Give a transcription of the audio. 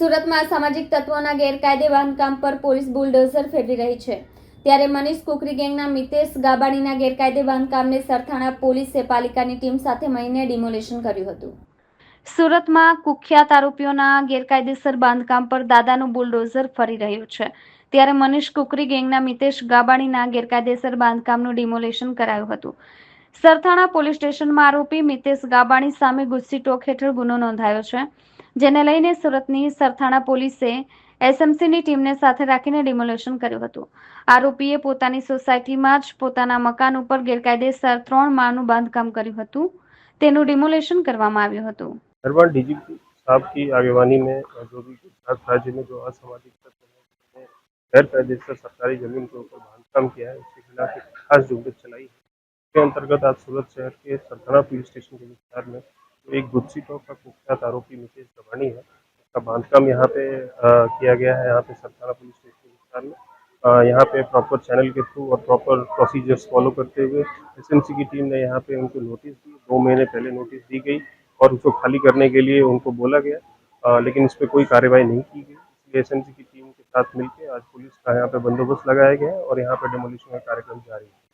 સુરતમાં સામાજિક તત્વોના ગેરકાયદે બાંધકામ પર પોલીસ બુલડોઝર ફેરવી રહી છે. ત્યારે મનીષ કુકરી ગેંગના મિતેશ ગાબાણીના ગેરકાયદે બાંધકામને સરથાણા પોલીસે પાલિકાની ટીમ સાથે મળીને ડિમોલેશન કર્યું હતું. સુરતમાં કુખ્યાત આરોપીઓના ગેરકાયદેસર બાંધકામ પર દાદાનું બુલડોઝર ફરી રહ્યું છે. ત્યારે મનીષ કુકરી ગેંગના મિતેશ ગાબાણીના ગેરકાયદેસર બાંધકામનું ડિમોલેશન કરાયું હતું. સરથાણા પોલીસ સ્ટેશનમાં આરોપી મિતેશ ગાબાણી સામે ગુસ્સી ટોક હેઠળ ગુનો નોંધાયો છે જેને લઈને સુરતની સરથાણા પોલીસે એસએમસીની ટીમને સાથે રાખીને ડિમોલેશન કર્યું હતું આરોપીએ પોતાની સોસાયટીમાં જ પોતાના મકાન ઉપર ગેરકાયદેસર ત્રણ માળનું બાંધકામ કર્યું હતું તેનું ડિમોલેશન કરવામાં આવ્યું હતું हरवान डीजीपी साहब की आगवानी में जो भी गुजरात राज्य में जो असामाजिक तत्व ने गैर कायदेसर सरकारी जमीन के ऊपर बांधकाम किया है उसके खिलाफ एक खास झुंबेश चलाई है इसके अंतर्गत आज सूरत शहर के सरथाना पुलिस स्टेशन के विस्तार में एक गुत्सी टॉप का कुख्यात आरोपी मुकेश गवानी है। उसका बांधकाम यहाँ पे अ, किया गया है यहाँ पे सरथाना पुलिस स्टेशन के विस्तार में। यहाँ पे प्रॉपर चैनल के थ्रू और प्रॉपर प्रोसीजर्स फॉलो करते हुए एसएमसी की टीम ने यहाँ पे उनको नोटिस दी। दो महीने पहले नोटिस दी गई और उसको खाली करने के लिए उनको बोला गया। अ, लेकिन इस पर कोई कार्रवाई नहीं की गई। इसलिए एसएमसी की टीम के साथ मिलकर आज पुलिस का यहाँ पे बंदोबस्त लगाया गया है और यहाँ पे डेमोलिशन का कार्यक्रम जारी है।